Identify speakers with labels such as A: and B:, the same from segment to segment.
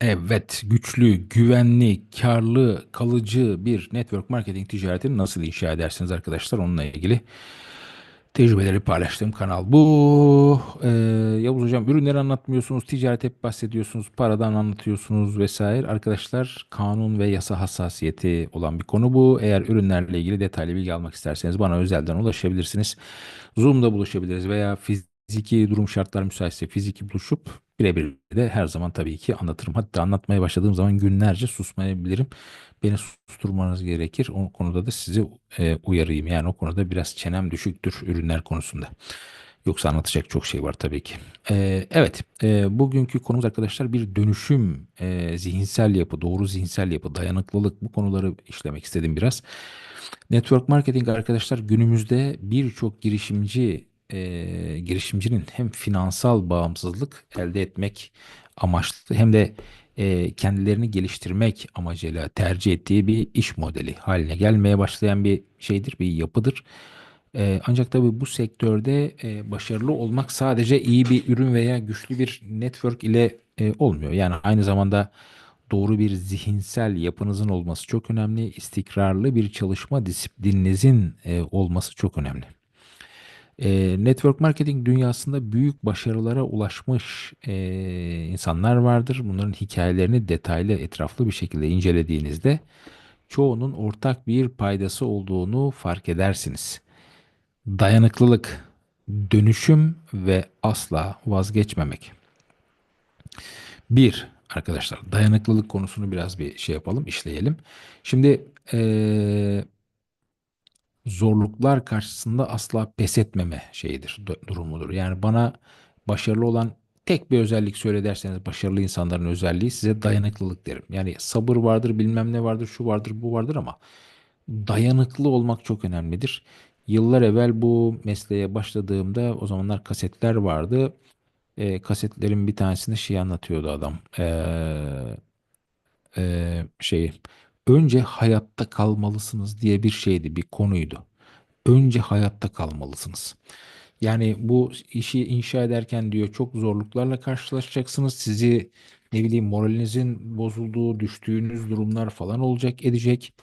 A: Evet, güçlü, güvenli, karlı, kalıcı bir network marketing ticaretini nasıl inşa edersiniz arkadaşlar? Onunla ilgili tecrübeleri paylaştığım kanal bu. Ee, Yavuz Hocam ürünleri anlatmıyorsunuz, ticaret hep bahsediyorsunuz, paradan anlatıyorsunuz vesaire. Arkadaşlar kanun ve yasa hassasiyeti olan bir konu bu. Eğer ürünlerle ilgili detaylı bilgi almak isterseniz bana özelden ulaşabilirsiniz. Zoom'da buluşabiliriz veya fiziki durum şartlar müsaitse fiziki buluşup birebir de her zaman tabii ki anlatırım. Hatta anlatmaya başladığım zaman günlerce susmayabilirim. Beni susturmanız gerekir. O konuda da sizi e, uyarayım. Yani o konuda biraz çenem düşüktür ürünler konusunda. Yoksa anlatacak çok şey var tabii ki. E, evet, e, bugünkü konumuz arkadaşlar bir dönüşüm, e, zihinsel yapı, doğru zihinsel yapı, dayanıklılık bu konuları işlemek istedim biraz. Network marketing arkadaşlar günümüzde birçok girişimci e, girişimcinin hem finansal bağımsızlık elde etmek amaçlı hem de e, kendilerini geliştirmek amacıyla tercih ettiği bir iş modeli haline gelmeye başlayan bir şeydir, bir yapıdır. E, ancak tabii bu sektörde e, başarılı olmak sadece iyi bir ürün veya güçlü bir network ile e, olmuyor. Yani aynı zamanda doğru bir zihinsel yapınızın olması çok önemli. İstikrarlı bir çalışma disiplininizin e, olması çok önemli. E, network marketing dünyasında büyük başarılara ulaşmış e, insanlar vardır. Bunların hikayelerini detaylı, etraflı bir şekilde incelediğinizde çoğunun ortak bir paydası olduğunu fark edersiniz. Dayanıklılık, dönüşüm ve asla vazgeçmemek. Bir, arkadaşlar dayanıklılık konusunu biraz bir şey yapalım, işleyelim. Şimdi eee zorluklar karşısında asla pes etmeme şeyidir, du- durumudur. Yani bana başarılı olan tek bir özellik söyle derseniz başarılı insanların özelliği size dayanıklılık derim. Yani sabır vardır, bilmem ne vardır, şu vardır, bu vardır ama dayanıklı olmak çok önemlidir. Yıllar evvel bu mesleğe başladığımda o zamanlar kasetler vardı. E, kasetlerin bir tanesinde şey anlatıyordu adam. E, e, şey önce hayatta kalmalısınız diye bir şeydi, bir konuydu. Önce hayatta kalmalısınız. Yani bu işi inşa ederken diyor çok zorluklarla karşılaşacaksınız. Sizi ne bileyim moralinizin bozulduğu, düştüğünüz durumlar falan olacak, edecek.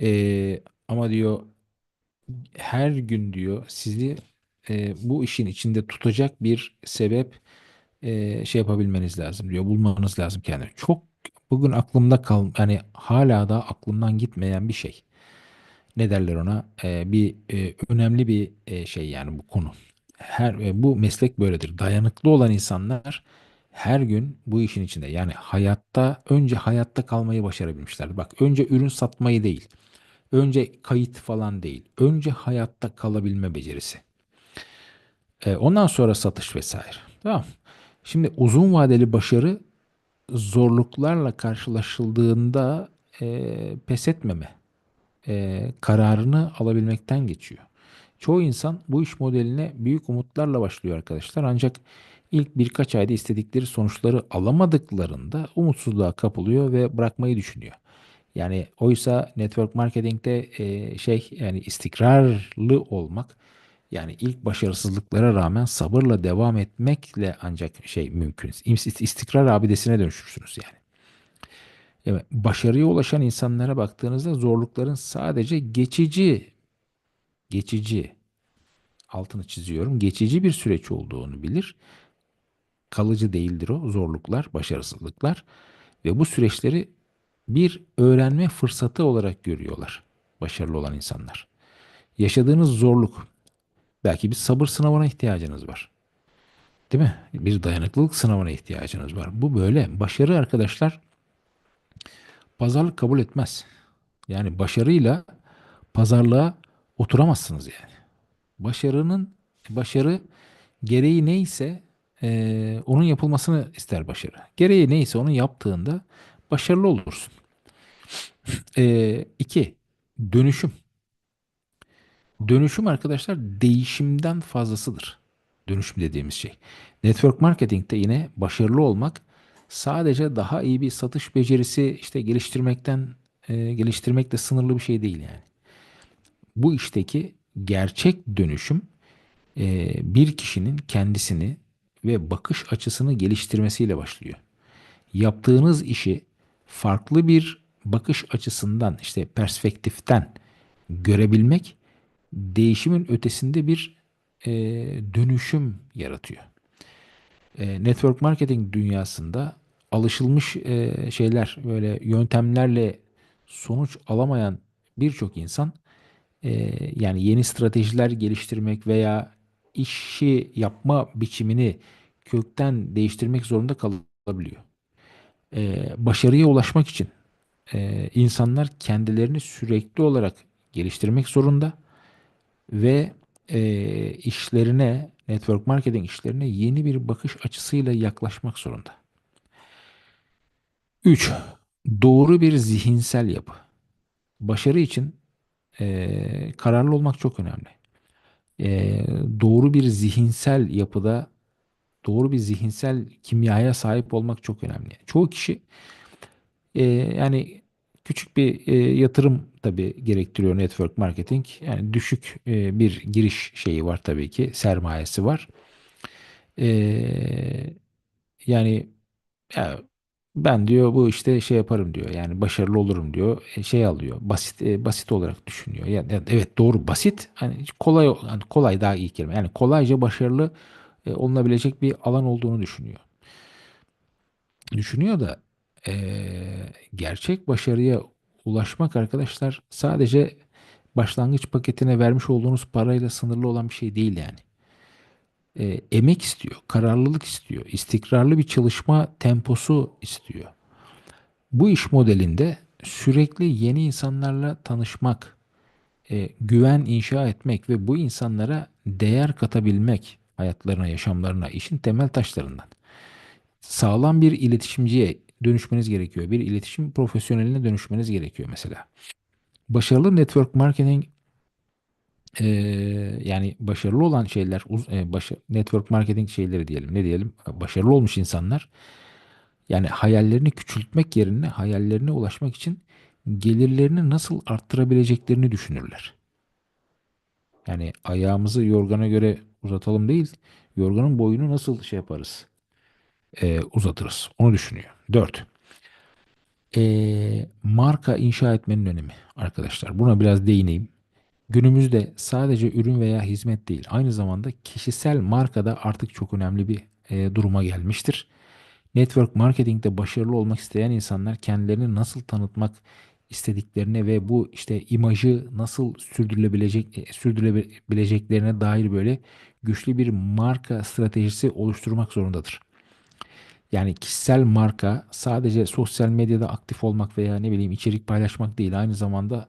A: Ee, ama diyor her gün diyor sizi e, bu işin içinde tutacak bir sebep e, şey yapabilmeniz lazım diyor. Bulmanız lazım kendini. Çok bugün aklımda kal yani hala da aklımdan gitmeyen bir şey. Ne derler ona? E, bir e, önemli bir e, şey yani bu konu. Her e, bu meslek böyledir. Dayanıklı olan insanlar her gün bu işin içinde. Yani hayatta önce hayatta kalmayı başarabilmişler. Bak önce ürün satmayı değil. Önce kayıt falan değil. Önce hayatta kalabilme becerisi. E, ondan sonra satış vesaire. Tamam. Şimdi uzun vadeli başarı zorluklarla karşılaşıldığında e, pes etmeme e, kararını alabilmekten geçiyor. Çoğu insan bu iş modeline büyük umutlarla başlıyor arkadaşlar. Ancak ilk birkaç ayda istedikleri sonuçları alamadıklarında umutsuzluğa kapılıyor ve bırakmayı düşünüyor. Yani oysa network marketingte e, şey yani istikrarlı olmak yani ilk başarısızlıklara rağmen sabırla devam etmekle ancak şey mümkün. İst- İstikrar abidesine dönüşürsünüz yani. Evet, başarıya ulaşan insanlara baktığınızda zorlukların sadece geçici, geçici, altını çiziyorum, geçici bir süreç olduğunu bilir. Kalıcı değildir o zorluklar, başarısızlıklar ve bu süreçleri bir öğrenme fırsatı olarak görüyorlar başarılı olan insanlar. Yaşadığınız zorluk, belki bir sabır sınavına ihtiyacınız var. Değil mi? Bir dayanıklılık sınavına ihtiyacınız var. Bu böyle. Başarı arkadaşlar pazarlık kabul etmez. Yani başarıyla pazarlığa oturamazsınız yani. Başarının başarı gereği neyse eee, onun yapılmasını ister başarı. Gereği neyse onu yaptığında başarılı olursun. Eee iki, dönüşüm. Dönüşüm arkadaşlar değişimden fazlasıdır. Dönüşüm dediğimiz şey. Network marketingte yine başarılı olmak sadece daha iyi bir satış becerisi işte geliştirmekten e, geliştirmekle sınırlı bir şey değil yani. Bu işteki gerçek dönüşüm e, bir kişinin kendisini ve bakış açısını geliştirmesiyle başlıyor. yaptığınız işi farklı bir bakış açısından işte perspektiften görebilmek değişimin ötesinde bir e, dönüşüm yaratıyor. E, network marketing dünyasında alışılmış e, şeyler böyle yöntemlerle sonuç alamayan birçok insan e, yani yeni stratejiler geliştirmek veya işi yapma biçimini kökten değiştirmek zorunda kalabiliyor. E, başarıya ulaşmak için e, insanlar kendilerini sürekli olarak geliştirmek zorunda ve e, işlerine, network marketing işlerine yeni bir bakış açısıyla yaklaşmak zorunda. 3. Doğru bir zihinsel yapı. Başarı için e, kararlı olmak çok önemli. E, doğru bir zihinsel yapıda, doğru bir zihinsel kimyaya sahip olmak çok önemli. Çoğu kişi e, yani küçük bir e, yatırım tabii gerektiriyor network marketing. Yani düşük e, bir giriş şeyi var tabii ki, sermayesi var. E, yani ya ben diyor bu işte şey yaparım diyor. Yani başarılı olurum diyor. E, şey alıyor. Basit e, basit olarak düşünüyor. Yani, yani evet doğru basit. Hani kolay hani kolay daha iyi kelime. Yani kolayca başarılı e, olunabilecek bir alan olduğunu düşünüyor. Düşünüyor da e, gerçek başarıya ulaşmak arkadaşlar sadece başlangıç paketine vermiş olduğunuz parayla sınırlı olan bir şey değil yani. E, emek istiyor, kararlılık istiyor, istikrarlı bir çalışma temposu istiyor. Bu iş modelinde sürekli yeni insanlarla tanışmak, e, güven inşa etmek ve bu insanlara değer katabilmek hayatlarına, yaşamlarına işin temel taşlarından. Sağlam bir iletişimciye dönüşmeniz gerekiyor. Bir iletişim profesyoneline dönüşmeniz gerekiyor mesela. Başarılı network marketing e, yani başarılı olan şeyler, e, başa, network marketing şeyleri diyelim, ne diyelim, başarılı olmuş insanlar yani hayallerini küçültmek yerine hayallerine ulaşmak için gelirlerini nasıl arttırabileceklerini düşünürler. Yani ayağımızı yorgana göre uzatalım değil, yorganın boyunu nasıl şey yaparız, e, uzatırız. Onu düşünüyor. 4. E, marka inşa etmenin önemi arkadaşlar. Buna biraz değineyim. Günümüzde sadece ürün veya hizmet değil, aynı zamanda kişisel marka da artık çok önemli bir e, duruma gelmiştir. Network marketingde başarılı olmak isteyen insanlar kendilerini nasıl tanıtmak istediklerine ve bu işte imajı nasıl sürdürülebilecek e, sürdürülebileceklerine dair böyle güçlü bir marka stratejisi oluşturmak zorundadır. Yani kişisel marka sadece sosyal medyada aktif olmak veya ne bileyim içerik paylaşmak değil, aynı zamanda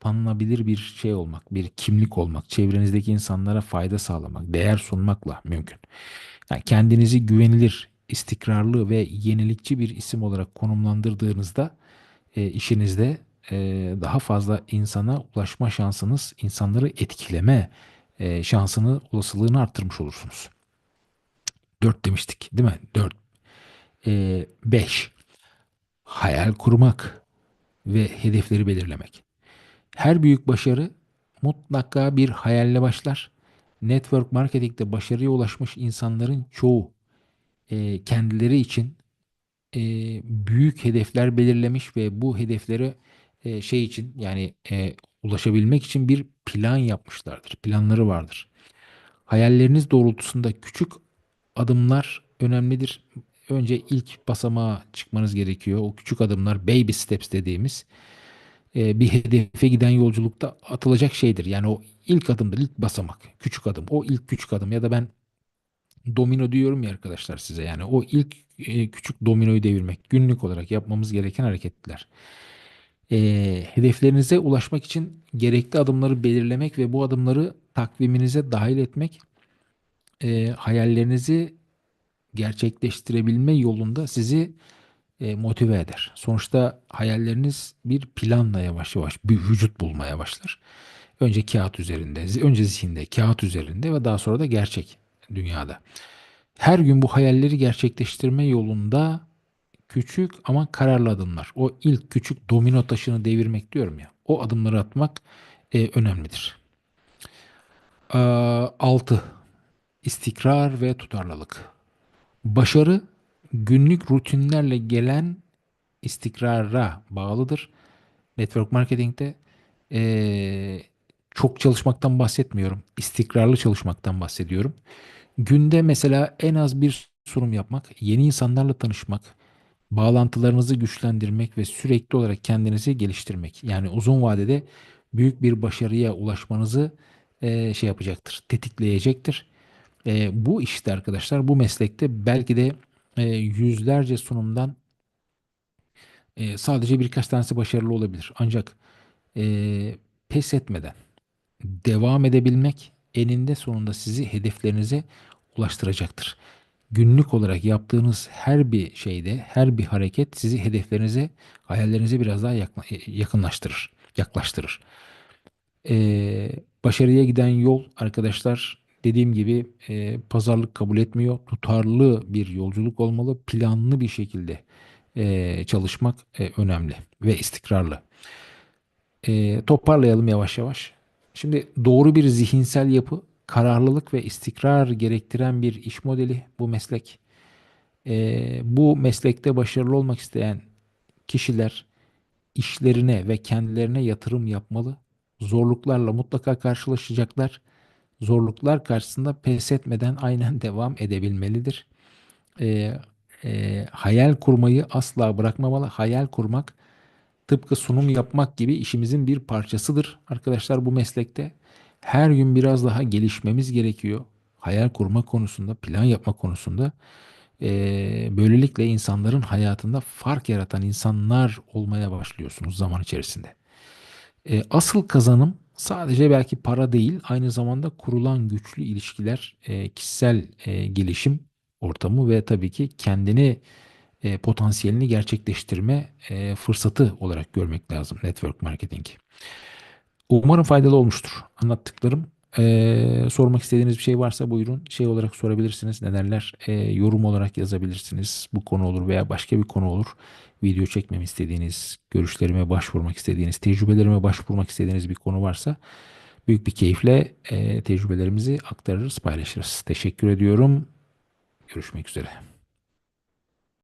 A: tanınabilir bir şey olmak, bir kimlik olmak, çevrenizdeki insanlara fayda sağlamak, değer sunmakla mümkün. Yani kendinizi güvenilir, istikrarlı ve yenilikçi bir isim olarak konumlandırdığınızda e, işinizde e, daha fazla insana ulaşma şansınız, insanları etkileme e, şansını, olasılığını arttırmış olursunuz. 4 demiştik değil mi? 4. 5. E, hayal kurmak ve hedefleri belirlemek. Her büyük başarı mutlaka bir hayalle başlar. Network marketingde başarıya ulaşmış insanların çoğu e, kendileri için e, büyük hedefler belirlemiş ve bu hedeflere e, şey için yani e, ulaşabilmek için bir plan yapmışlardır. Planları vardır. Hayalleriniz doğrultusunda küçük adımlar önemlidir. Önce ilk basamağa çıkmanız gerekiyor. O küçük adımlar baby steps dediğimiz e, bir hedefe giden yolculukta atılacak şeydir. Yani o ilk adımdır, ilk basamak, küçük adım. O ilk küçük adım ya da ben domino diyorum ya arkadaşlar size. Yani o ilk e, küçük dominoyu devirmek günlük olarak yapmamız gereken hareketler. E, hedeflerinize ulaşmak için gerekli adımları belirlemek ve bu adımları takviminize dahil etmek e, hayallerinizi gerçekleştirebilme yolunda sizi e, motive eder. Sonuçta hayalleriniz bir planla yavaş yavaş bir vücut bulmaya başlar. Önce kağıt üzerinde, önce zihinde, kağıt üzerinde ve daha sonra da gerçek dünyada. Her gün bu hayalleri gerçekleştirme yolunda küçük ama kararlı adımlar. O ilk küçük domino taşını devirmek diyorum ya. O adımları atmak e, önemlidir. 6. İstikrar ve tutarlılık. Başarı günlük rutinlerle gelen istikrara bağlıdır. Network marketingte eee, çok çalışmaktan bahsetmiyorum. İstikrarlı çalışmaktan bahsediyorum. Günde mesela en az bir sunum yapmak, yeni insanlarla tanışmak, bağlantılarınızı güçlendirmek ve sürekli olarak kendinizi geliştirmek. Yani uzun vadede büyük bir başarıya ulaşmanızı eee, şey yapacaktır, tetikleyecektir. Eee, bu işte arkadaşlar, bu meslekte belki de eee, yüzlerce sunumdan eee, sadece birkaç tanesi başarılı olabilir. Ancak eee, pes etmeden devam edebilmek eninde sonunda sizi hedeflerinize ulaştıracaktır. Günlük olarak yaptığınız her bir şeyde, her bir hareket sizi hedeflerinize, hayallerinize biraz daha yakla- yakınlaştırır, yaklaştırır. Ee, başarıya giden yol arkadaşlar dediğim gibi e, pazarlık kabul etmiyor. Tutarlı bir yolculuk olmalı. Planlı bir şekilde e, çalışmak e, önemli ve istikrarlı. E, toparlayalım yavaş yavaş. Şimdi doğru bir zihinsel yapı, kararlılık ve istikrar gerektiren bir iş modeli bu meslek. E, bu meslekte başarılı olmak isteyen kişiler işlerine ve kendilerine yatırım yapmalı. Zorluklarla mutlaka karşılaşacaklar. Zorluklar karşısında pes etmeden aynen devam edebilmelidir. Ee, e, hayal kurmayı asla bırakmamalı. Hayal kurmak tıpkı sunum yapmak gibi işimizin bir parçasıdır. Arkadaşlar bu meslekte her gün biraz daha gelişmemiz gerekiyor. Hayal kurma konusunda, plan yapma konusunda. Ee, böylelikle insanların hayatında fark yaratan insanlar olmaya başlıyorsunuz zaman içerisinde. Ee, asıl kazanım sadece belki para değil, aynı zamanda kurulan güçlü ilişkiler, e, kişisel e, gelişim ortamı ve tabii ki kendini e, potansiyelini gerçekleştirme fırsatı olarak görmek lazım network marketing. Umarım faydalı olmuştur anlattıklarım. Ee, sormak istediğiniz bir şey varsa buyurun şey olarak sorabilirsiniz. Ne derler? Ee, yorum olarak yazabilirsiniz. Bu konu olur veya başka bir konu olur. Video çekmemi istediğiniz, görüşlerime başvurmak istediğiniz, tecrübelerime başvurmak istediğiniz bir konu varsa büyük bir keyifle e, tecrübelerimizi aktarırız, paylaşırız. Teşekkür ediyorum. Görüşmek üzere.